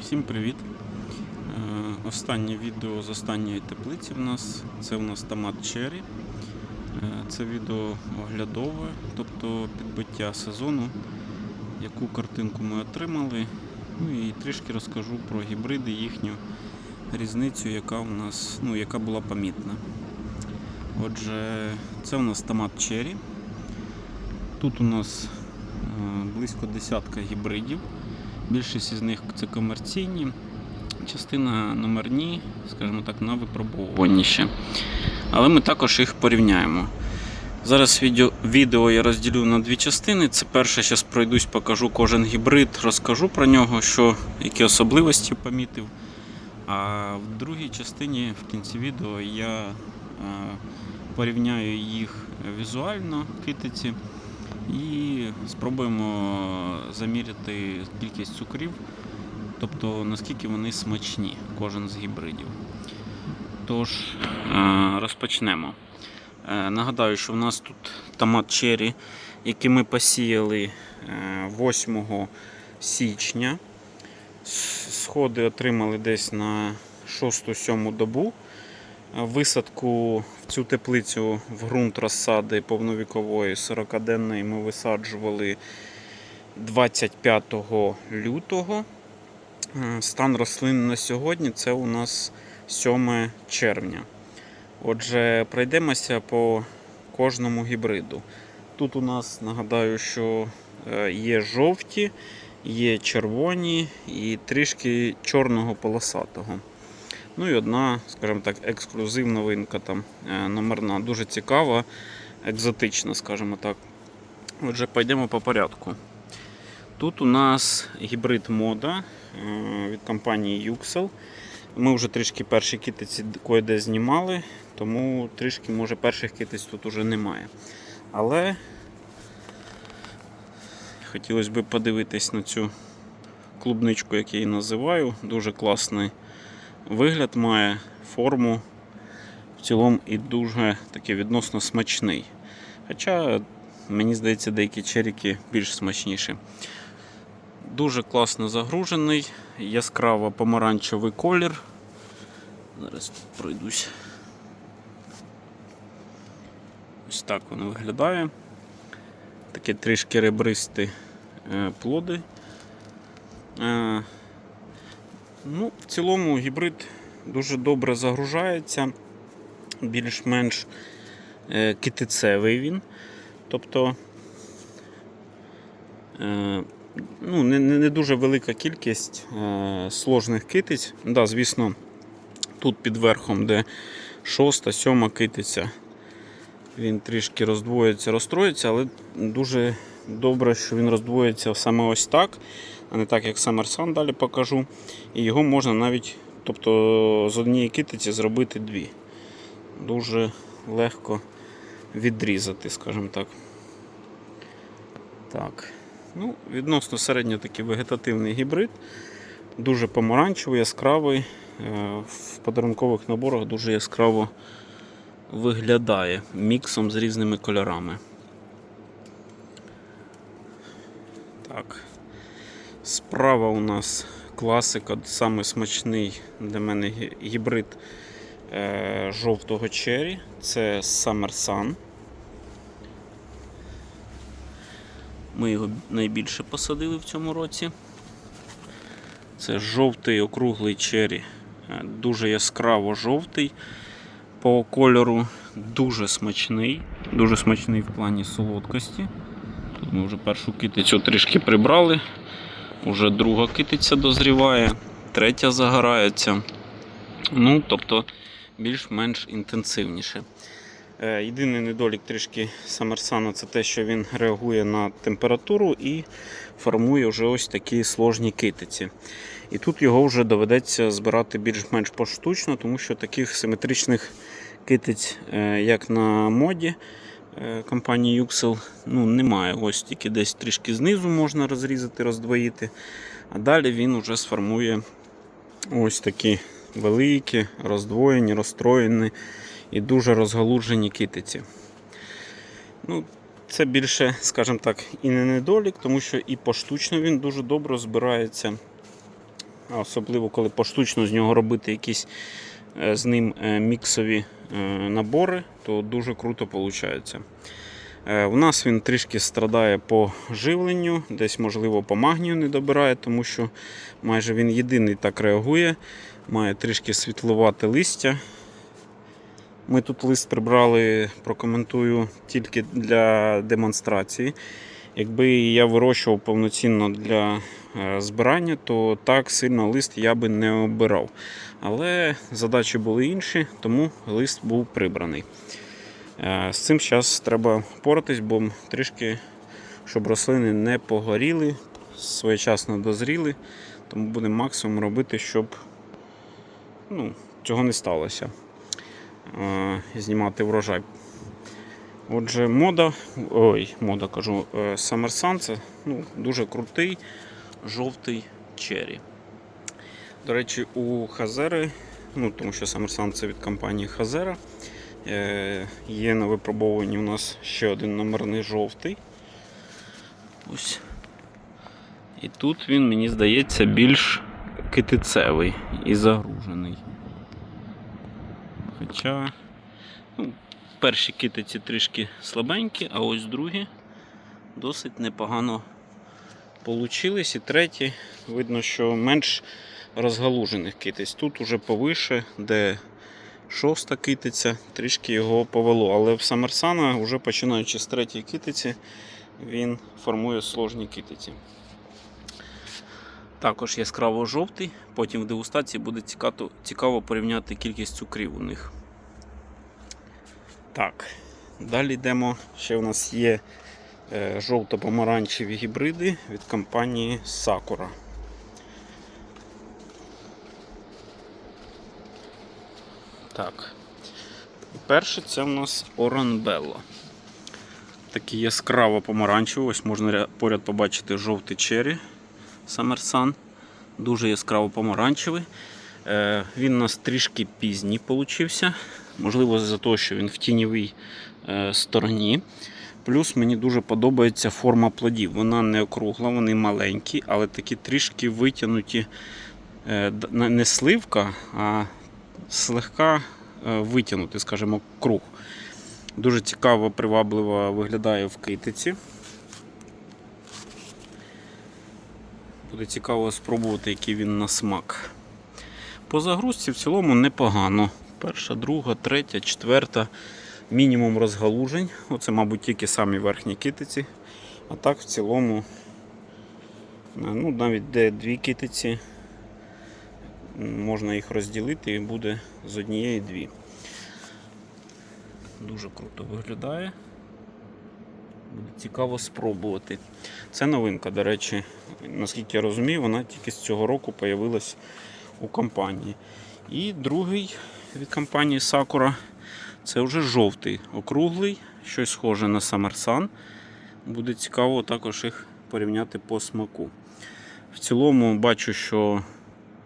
Всім привіт! Е, Останнє відео з останньої теплиці в нас це у нас томат черрі. Е, Це відео оглядове, тобто підбиття сезону, яку картинку ми отримали. Ну і трішки розкажу про гібриди, їхню різницю, яка у нас, ну, яка була помітна. Отже, це у нас томат черрі. Тут у нас е, близько десятка гібридів. Більшість із них це комерційні, частина номерні, скажімо так, на випробовуванні. Але ми також їх порівняємо. Зараз відео, відео я розділю на дві частини. Це перше, зараз пройдусь, покажу кожен гібрид, розкажу про нього, що, які особливості помітив. А в другій частині в кінці відео я е, порівняю їх візуально китиці і спробуємо заміряти кількість цукрів, тобто наскільки вони смачні, кожен з гібридів. Тож, е, розпочнемо. Е, Нагадаю, що в нас тут томат черрі, який ми посіяли е, 8 січня. Сходи отримали десь на 6-7 добу. Висадку в цю теплицю в ґрунт розсади повновікової 40-денної ми висаджували 25 лютого. Стан рослин на сьогодні це у нас 7 червня. Отже, пройдемося по кожному гібриду. Тут у нас нагадаю, що е, є жовті, є червоні і трішки чорного полосатого. Ну і одна, скажімо так, ексклюзив новинка там е, номерна, дуже цікава, екзотична, скажімо так. Отже, пойдемо по порядку. Тут у нас гібрид мода е, від компанії Yuxel. Ми вже трішки перші китиці кое-де знімали, тому трішки, може, перших китиць тут уже немає. Але хотілося б подивитись на цю клубничку, як я її називаю. Дуже класний вигляд має, форму в цілому і дуже такий відносно смачний. Хоча, мені здається, деякі черіки більш смачніші. Дуже класно загружений, яскраво помаранчевий колір. Зараз тут пройдусь. Ось так воно виглядає. Такі трішки ребристі е, плоди. Ну, в цілому гібрид дуже добре загружається, більш-менш е, китицевий він. Тобто е, ну, не, не, не дуже велика кількість е, сложних китиць. Да, звісно, тут під верхом, де шоста, сьома китиця, він трішки роздвоїться, розстроїться, але дуже добре, що він роздвоїться саме ось так, а не так, як Summer далі покажу. І його можна навіть тобто, з однієї китиці зробити дві. Дуже легко відрізати, скажімо так. Так. Ну, Відносно середньо такий вегетативний гібрид. Дуже помаранчевий, яскравий. Е, В подарункових наборах дуже яскраво виглядає міксом з різними кольорами. Так. Справа у нас класика, самий смачний для мене гібрид е, жовтого черрі. Це Summer Sun. Ми його найбільше посадили в цьому році. Це жовтий округлий черрі, е, дуже яскраво жовтий по кольору, дуже смачний, дуже смачний в плані солодкості. Тут ми вже першу китицю трішки прибрали, уже друга китиця дозріває, третя загорається. Ну, тобто більш-менш інтенсивніше. Е, Єдиний недолік трішки Самерсана це те, що він реагує на температуру і формує вже ось такі сложні китиці. І тут його вже доведеться збирати більш-менш поштучно, тому що таких симетричних китиць, е, як на моді компанії Yuxel, ну, немає. Ось тільки десь трішки знизу можна розрізати, роздвоїти. А далі він вже сформує ось такі великі, роздвоєні, розстроєні і дуже розгалуджені китиці. Ну, це більше, скажімо так, і не недолік, тому що і поштучно він дуже добре збирається. особливо коли поштучно з нього робити якісь е, з ним е, міксові е, набори, то дуже круто виходить. У нас він трішки страдає по живленню, десь, можливо, по магнію не добирає, тому що майже він єдиний так реагує. Має трішки світловате листя. Ми тут лист прибрали, прокоментую тільки для демонстрації. Якби я вирощував повноцінно для е, збирання, то так сильно лист я би не обирав. Але задачі були інші, тому лист був прибраний. Е, З цим зараз треба впоратись, бо трішки, щоб рослини не погоріли, своєчасно дозріли, тому будемо максимум робити, щоб ну, цього не сталося. Е, Знімати врожай. Отже, мода, ой, мода кажу, е, Summer Sun це ну, дуже крутий жовтий черрі. До речі, у Хазери, ну, тому що Sun це від компанії Хазера, е, є на випробовуванні у нас ще один номерний жовтий. Ось. І тут він, мені здається, більш китицевий і загружений. Хоча ну, перші китиці трішки слабенькі, а ось другі досить непогано получились. І треті, видно, що менш розгалужених китиць. Тут уже повише, де шоста китиця, трішки його повело. Але в Самерсана, вже починаючи з третьої китиці, він формує сложні китиці. Також яскраво жовтий, потім в дегустації буде цікаво, порівняти кількість цукрів у них. Так, далі йдемо. Ще у нас є жовто-помаранчеві гібриди від компанії Sakura. Так. Перше це у нас Оранбелло. Такий яскраво помаранчевий. Ось можна поряд побачити жовтий черрі Sun. Дуже яскраво помаранчевий. Е, Він у нас трішки пізній получився. Можливо, за те, що він в тіньовій е, стороні. Плюс мені дуже подобається форма плодів. Вона не округла, вони маленькі, але такі трішки витягнуті. Е, не- сливка, а слегка е, витягнути, скажімо, круг. Дуже цікаво, привабливо виглядає в китиці. Буде цікаво спробувати, який він на смак. По загрузці в цілому непогано. Перша, друга, третя, четверта. Мінімум розгалужень. Оце, мабуть, тільки самі верхні китиці. А так в цілому, е, ну, навіть де дві китиці, можна їх розділити і буде з однієї дві. Дуже круто виглядає. Буде цікаво спробувати. Це новинка, до речі, наскільки я розумію, вона тільки з цього року з'явилась у компанії. І другий від компанії Sakura це вже жовтий, округлий, щось схоже на Sun. Буде цікаво також їх порівняти по смаку. В цілому бачу, що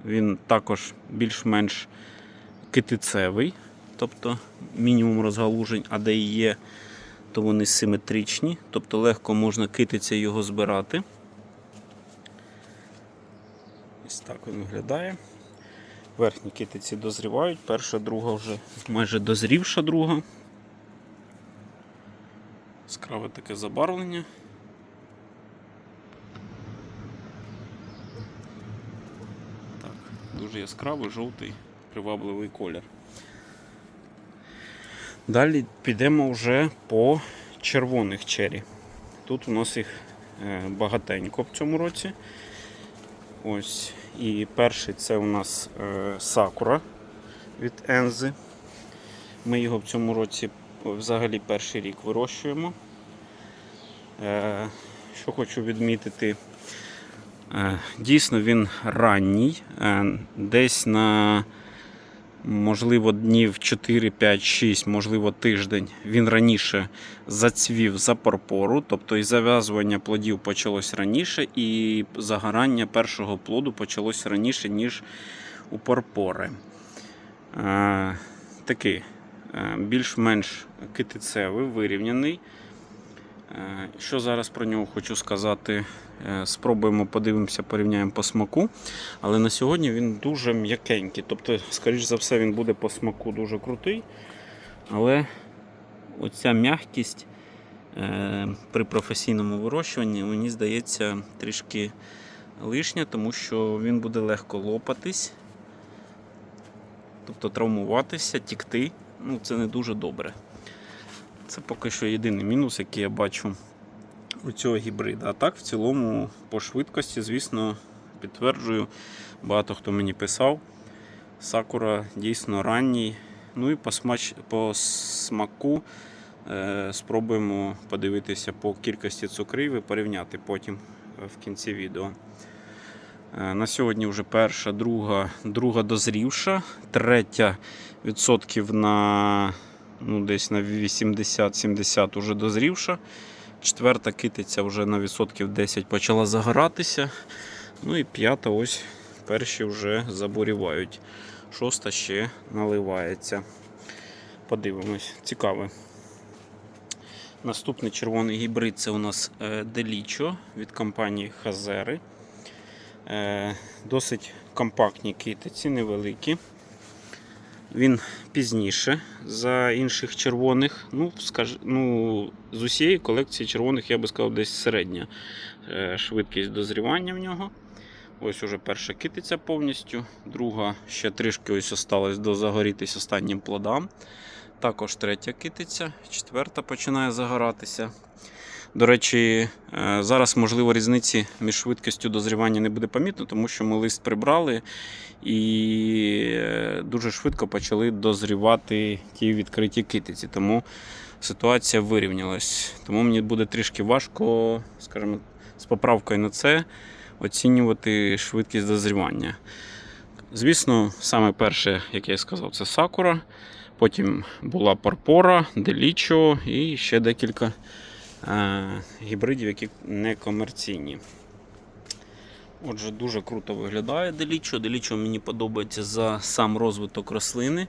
він також більш-менш китицевий, тобто мінімум розгалужень, а де і є, то вони симетричні, тобто легко можна китиця його збирати. Ось так він виглядає. Верхні китиці дозрівають, перша, друга вже майже дозрівша друга. Яскраве таке забарвлення. Так, дуже яскравий, жовтий, привабливий колір. Далі підемо вже по червоних чері. Тут у нас їх е, багатенько в цьому році. Ось. І перший це у нас е, Сакура від Ензи. Ми його в цьому році взагалі перший рік вирощуємо. Е, що хочу відмітити, е, дійсно він ранній, десь на можливо днів 4, 5, 6, можливо тиждень. Він раніше зацвів за порпору, тобто і зав'язування плодів почалось раніше, і загорання першого плоду почалось раніше, ніж у порпори. Е, такий е, більш-менш китицевий, вирівняний. Е, Що зараз про нього хочу сказати? Е, Спробуємо, подивимося, порівняємо по смаку. Але на сьогодні він дуже м'якенький. Тобто, скоріш за все, він буде по смаку дуже крутий. Але оця м'якість е, при професійному вирощуванні, мені здається, трішки лишня, тому що він буде легко лопатись, тобто травмуватися, тікти. Ну, це не дуже добре. Це поки що єдиний мінус, який я бачу у цього гібрида. А так, в цілому, по швидкості, звісно, підтверджую, багато хто мені писав. Сакура дійсно ранній. Ну і по, смач... по смаку е, спробуємо подивитися по кількості цукрів і порівняти потім е, в кінці відео. Е, На сьогодні вже перша, друга, друга дозрівша, третя відсотків на ну, десь на 80-70 вже дозрівша. Четверта китиця вже на відсотків 10 почала загоратися. Ну і п'ята ось перші вже забурівають. Шоста ще наливається. Подивимось, цікаве. Наступний червоний гібрид це у нас е, Делічо від компанії Хазери. Е, Досить компактні китиці, невеликі. Він пізніше за інших червоних. Ну, скаж... ну, з усієї колекції червоних, я би сказав, десь середня е, швидкість дозрівання в нього. Ось уже перша китиця повністю, друга ще трішки ось осталось до загорітись останнім плодам. Також третя китиця, четверта починає загоратися. До речі, е, зараз, можливо, різниці між швидкістю дозрівання не буде помітно, тому що ми лист прибрали і е, дуже швидко почали дозрівати ті відкриті китиці. Тому ситуація вирівнялась. Тому мені буде трішки важко, скажімо, з поправкою на це оцінювати швидкість дозрівання. Звісно, саме перше, як я і сказав, це сакура. Потім була парпора, делічо і ще декілька гібридів, які не комерційні. Отже, дуже круто виглядає делічо. Делічо мені подобається за сам розвиток рослини.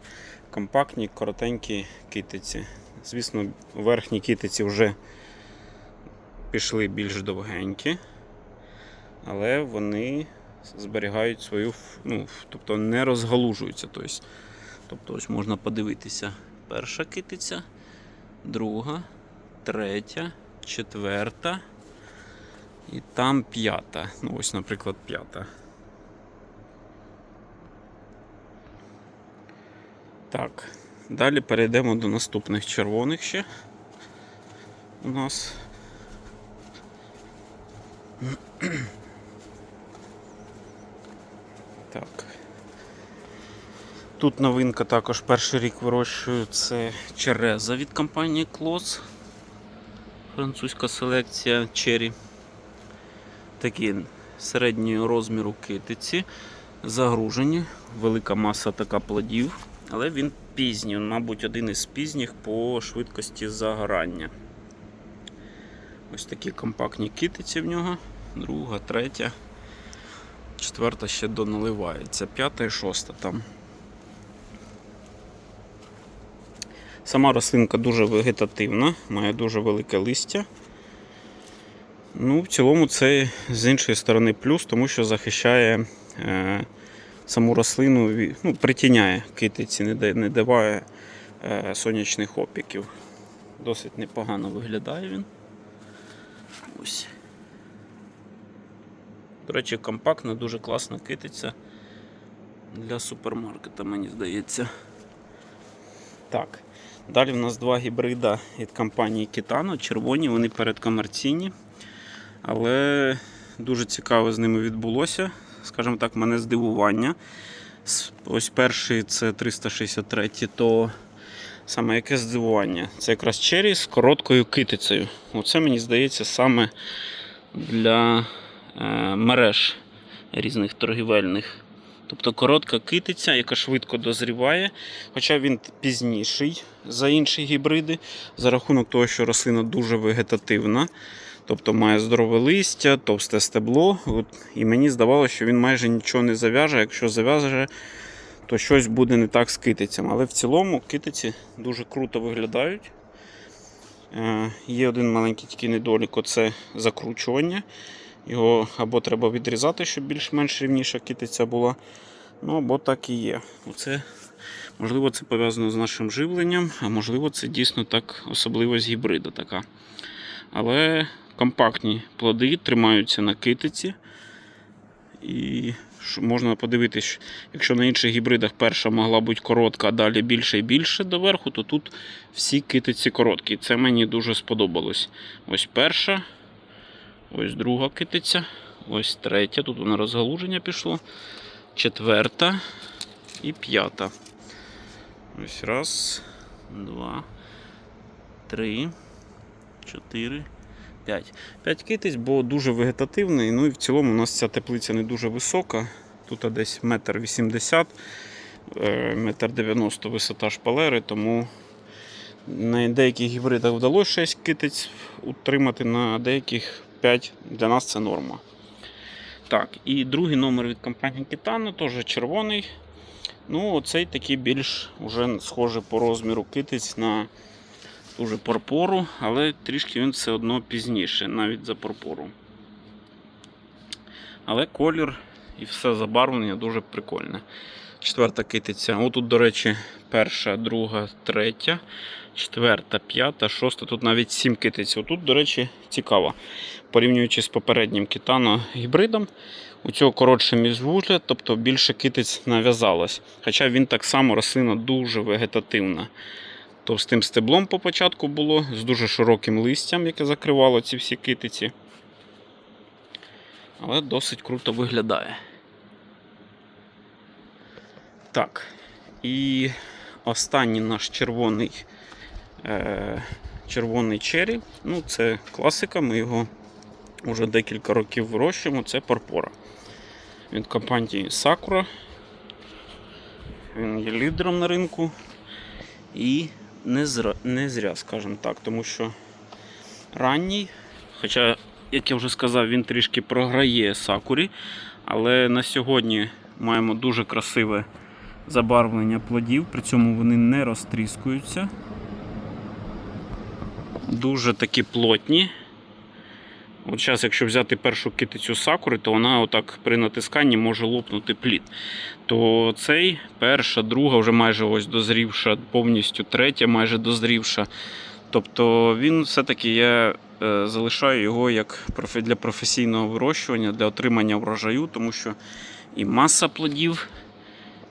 Компактні, коротенькі китиці. Звісно, верхні китиці вже пішли більш довгенькі, але вони зберігають свою, ну, тобто не розгалужуються. Тобто, тобто ось можна подивитися. Перша китиця, друга, третя, четверта. І там п'ята. Ну, ось, наприклад, п'ята. Так. Далі перейдемо до наступних червоних ще. У нас. Так. Тут новинка також перший рік вирощую. Це череза від компанії Клос. Французька селекція Cherry такі середнього розміру китиці, загружені, велика маса така плодів, але він пізній, мабуть, один із пізніх по швидкості загорання. Ось такі компактні китиці в нього, друга, третя, четверта ще доналивається, п'ята і шоста там. Сама рослинка дуже вегетативна, має дуже велике листя. Ну, в цілому це з іншої сторони плюс, тому що захищає е, саму рослину, ну, притіняє китиці, не, не даває е, сонячних опіків. Досить непогано виглядає він. Ось. До речі, компактна, дуже класна китиця для супермаркета, мені здається. Так. Далі в нас два гібрида від компанії Kitano. Червоні, вони передкомерційні. Але дуже цікаво з ними відбулося. Скажімо так, мене здивування. Ось перший це 363, то саме яке здивування? Це якраз чері з короткою китицею. Оце мені здається саме для е, мереж різних торгівельних. Тобто коротка китиця, яка швидко дозріває, хоча він пізніший за інші гібриди, за рахунок того, що рослина дуже вегетативна. Тобто має здорове листя, товсте стебло. От, і мені здавалося, що він майже нічого не зав'яже. Якщо зав'яже, то щось буде не так з китицями. Але в цілому китиці дуже круто виглядають. Е, Є один маленький тільки недолік це закручування. Його або треба відрізати, щоб більш-менш рівніша китиця була. Ну, або так і є. Оце, можливо, це пов'язано з нашим живленням, а можливо, це дійсно так особливість гібрида така. Але компактні плоди тримаються на китиці. І можна подивитись, якщо на інших гібридах перша могла бути коротка, а далі більше і більше доверху, то тут всі китиці короткі. Це мені дуже сподобалось. Ось перша, ось друга китиця, ось третя. Тут воно розгалуження пішло. Четверта і п'ята. Ось раз, два, три, чотири. 5. 5 китиць, бо дуже вегетативний. Ну і в цілому у нас ця теплиця не дуже висока. Тут десь метр 80, метр 90 висота шпалери, тому на деяких гібридах вдалося 6 китиць утримати, на деяких 5 для нас це норма. Так, і другий номер від компанії Kitano, теж червоний. Ну, оцей такий більш уже схожий по розміру китиць на дуже порпору, але трішки він все одно пізніше, навіть за порпору. Але колір і все забарвлення дуже прикольне. Четверта китиця. Отут, до речі, перша, друга, третя, четверта, п'ята, шоста. Тут навіть сім китиць. Отут, до речі, цікаво. Порівнюючи з попереднім китано гібридом, у цього коротше міжвужля, тобто більше китиць нав'язалось. Хоча він так само рослина дуже вегетативна товстим стеблом по початку було, з дуже широким листям, яке закривало ці всі китиці. Але досить круто виглядає. Так. І останній наш червоний е, червоний чері. Ну, це класика, ми його вже декілька років вирощуємо. Це Порпора. Від компанії Sakura. Він є лідером на ринку. І не зря, не зря, скажімо так, тому що ранній, хоча, як я вже сказав, він трішки програє сакурі, але на сьогодні маємо дуже красиве забарвлення плодів, при цьому вони не розтріскуються. Дуже такі плотні. От зараз, якщо взяти першу китицю сакури, то вона отак при натисканні може лопнути плід. То цей перша, друга, вже майже ось дозрівша, повністю третя, майже дозрівша. Тобто він все-таки я е, залишаю його як для професійного вирощування, для отримання врожаю, тому що і маса плодів,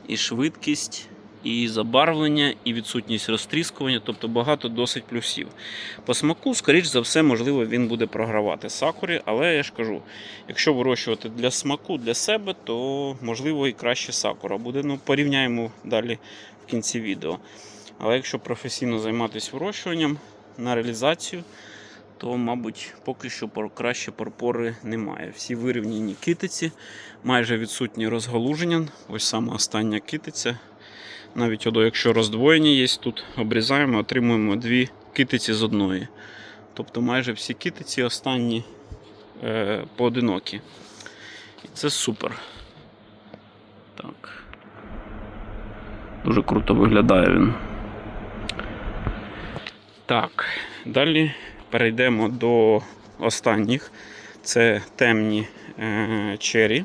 і швидкість, і забарвлення, і відсутність розтріскування, тобто багато досить плюсів. По смаку, скоріш за все, можливо, він буде програвати сакурі, але я ж кажу, якщо вирощувати для смаку для себе, то можливо і краще сакура буде. Ну, порівняємо далі в кінці відео. Але якщо професійно займатися вирощуванням на реалізацію, то, мабуть, поки що краще порпори немає. Всі вирівняні китиці, майже відсутні розгалуження. Ось саме остання китиця. Навіть якщо роздвоєння є, тут обрізаємо, отримуємо дві китиці з одної. Тобто майже всі китиці останні е, поодинокі. І це супер. Так. Дуже круто виглядає він. Так, далі перейдемо до останніх. Це темні е, чері.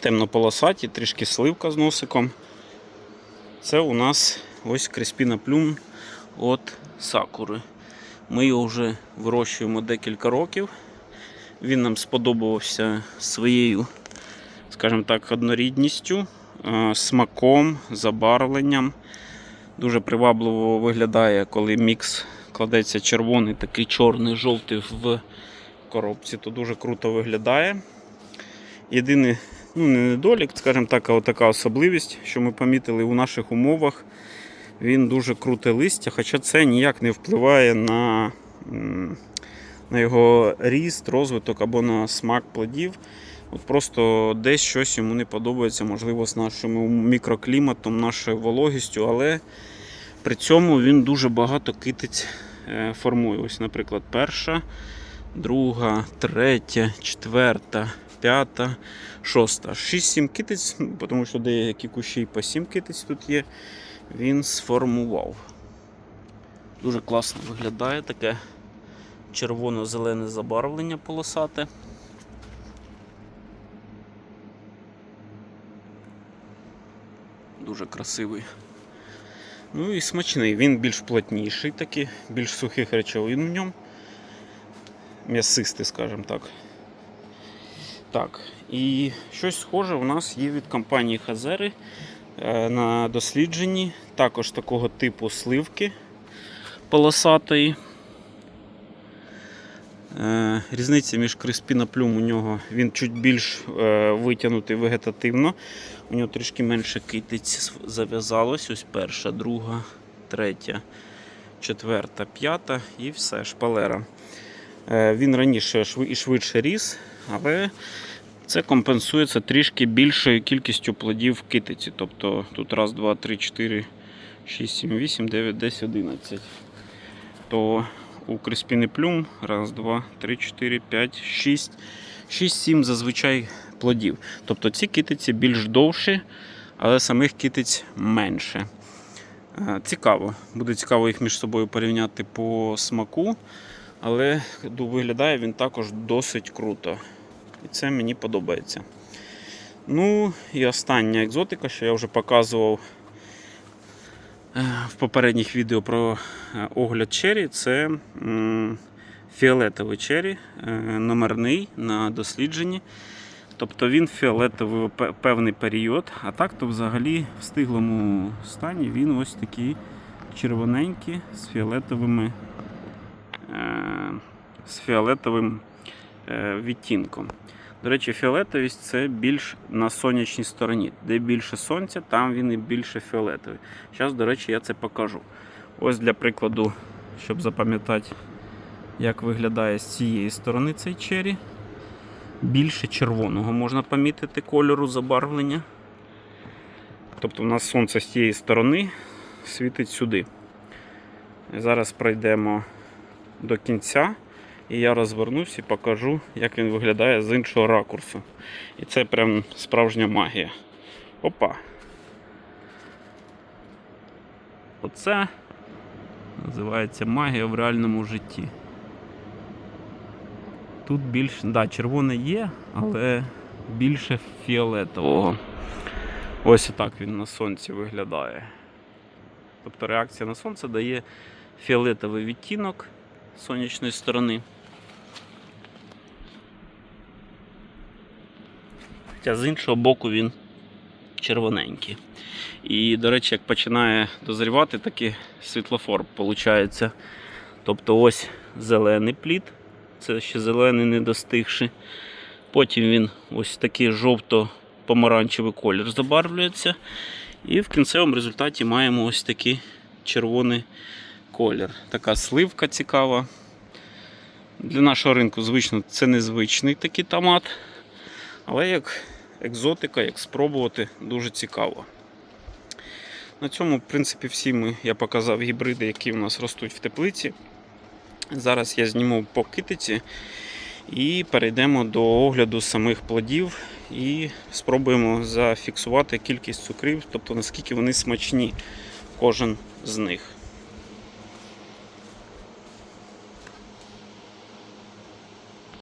Темнополосаті, трішки сливка з носиком. Це у нас ось Креспіна плюм від сакури. Ми його вже вирощуємо декілька років. Він нам сподобався своєю, скажімо так, однорідністю, е, смаком, забарвленням. Дуже привабливо виглядає, коли мікс кладеться червоний, такий чорний, жовтий в коробці, то дуже круто виглядає. Єдиний ну, не недолік, скажімо так, а така особливість, що ми помітили у наших умовах. Він дуже круте листя, хоча це ніяк не впливає на, на його ріст, розвиток або на смак плодів. От Просто десь щось йому не подобається, можливо, з нашим мікрокліматом, нашою вологістю, але при цьому він дуже багато китиць е, формує. Ось, наприклад, перша, друга, третя, четверта, п'ята, шоста. 6-7 китиць, тому що деякі кущі по 7 китиць тут є. Він сформував. Дуже класно виглядає таке червоно-зелене забарвлення полосате. Дуже красивий. Ну і смачний. Він більш плотніший такий, більш сухих речовин в ньому. М'ясистий, скажімо так. Так, і щось схоже у нас є від компанії Хазери е, на дослідженні. Також такого типу сливки полосатої. Е, Різниця між Криспіна Плюм у нього він чуть більш е, витягнутий вегетативно. У нього трішки менше китиць зав'язалось. Ось перша, друга, третя, четверта, п'ята і все, шпалера. Е, Він раніше і швидше ріс, але це компенсується трішки більшою кількістю плодів в китиці. Тобто тут раз, два, три, чотири, шість, сім, вісім, дев'ять, десять, одинадцять. То у Криспіни Плюм раз, два, три, чотири, п'ять, шість, шість, сім зазвичай плодів. Тобто ці китиці більш довші, але самих китиць менше. Е, Цікаво. Буде цікаво їх між собою порівняти по смаку, але виглядає він також досить круто. І це мені подобається. Ну і остання екзотика, що я вже показував в попередніх відео про е, огляд чері, це фіолетовий чері, е, номерний на дослідженні. Тобто він фіолетовий певний період, а так то взагалі в стиглому стані він ось такий червоненький з фіолетовими е, з фіолетовим е, відтінком. До речі, фіолетовість це більш на сонячній стороні. Де більше сонця, там він і більше фіолетовий. Зараз, до речі, я це покажу. Ось для прикладу, щоб запам'ятати, як виглядає з цієї сторони цей чері. Більше червоного можна помітити кольору забарвлення. Тобто у нас сонце з цієї сторони світить сюди. Зараз пройдемо до кінця. І я розвернусь і покажу, як він виглядає з іншого ракурсу. І це прям справжня магія. Опа. Оце називається магія в реальному житті. Тут більш, да, червоне є, але більше фіолетового. Ось так він на сонці виглядає. Тобто реакція на сонце дає фіолетовий відтінок сонячної сторони. Хоча з іншого боку він червоненький. І, до речі, як починає дозрівати, такий світлофор виходить. Тобто ось зелений плід, це ще зелений не достигший. Потім він ось такий жовто-помаранчевий колір забарвлюється. І в кінцевому результаті маємо ось такий червоний колір. Така сливка цікава. Для нашого ринку, звично, це незвичний такий томат. Але як екзотика, як спробувати, дуже цікаво. На цьому, в принципі, всі ми, я показав гібриди, які у нас ростуть в теплиці. Зараз я зніму по китиці і перейдемо до огляду самих плодів і спробуємо зафіксувати кількість цукрів, тобто наскільки вони смачні, кожен з них.